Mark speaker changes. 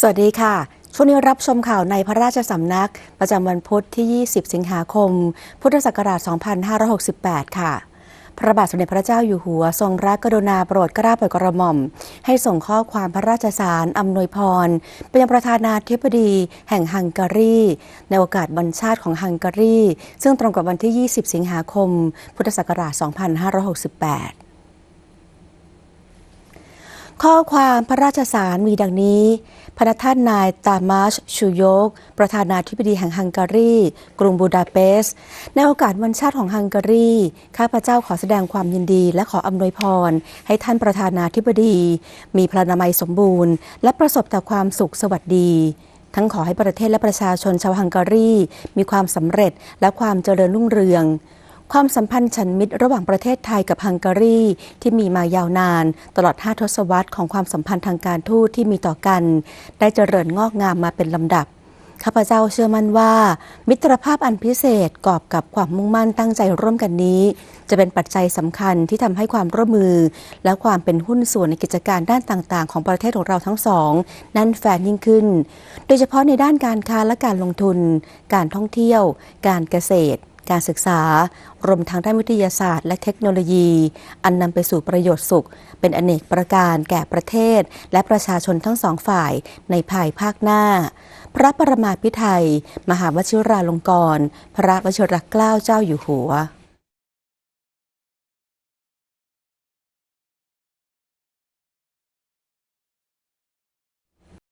Speaker 1: สวัสดีค่ะ ช่วงนี้รับชมข่าวในพระราชสำนัก ประจำวันพุธที่ 20 สิงหาคม พุทธศักราช 2568 ค่ะ พระบาทสมเด็จพระเจ้าอยู่หัว ทรงรักกรุณาโปรดเกล้าโปรดกระหม่อม ให้ส่งข้อความพระราชสารอำนวยพรไปยังประธานาธิบดีแห่งฮังการี ในโอกาสวันชาติของฮังการี ซึ่งตรงกับวันที่ 20 สิงหาคม พุทธศักราช 2568 ข้อความพระราชสารมีดังนี้ พระท่านนายตามาชชูโยก ประธานาธิบดีแห่งฮังการี กรุงบูดาเปสต์ในโอกาสวันชาติของฮังการี ข้าพเจ้าขอแสดงความยินดี และขออำนวยพร ให้ท่านประธานาธิบดี มีพลานามัยสมบูรณ์ และประสบแต่ความสุขสวัสดีทั้งขอให้ประเทศและประชาชนชาวฮังการี มีความสำเร็จและความเจริญรุ่งเรือง ความสัมพันธ์ฉันมิตรระหว่างประเทศไทยกับฮังการี ที่มีมายาวนาน ตลอด 5 ทศวรรษของความสัมพันธ์ทางการทูตที่มีต่อกัน ได้เจริญงอกงามมาเป็นลำดับ ข้าพเจ้าเชื่อมั่นว่า มิตรภาพอันพิเศษกอบกับความมุ่งมั่นตั้งใจร่วมกันนี้ จะเป็นปัจจัยสำคัญที่ทำให้ความร่วมมือ และความเป็นหุ้นส่วนในกิจการด้านต่างๆ ของประเทศของเราทั้งสองนั่นแฟนยิ่งขึ้น โดยเฉพาะในด้านการค้าและการลงทุน การท่องเที่ยว การเกษตร การศึกษารวมทั้งด้านวิทยาศาสตร์ และเทคโนโลยี อันนำไปสู่ประโยชน์สุข เป็นอเนกประการแก่ประเทศ และประชาชนทั้งสองฝ่ายในภายภาคหน้า พระประมาพิไทย มหาวชิราลงกรณ์พระวชิรเกล้าเจ้าอยู่หัว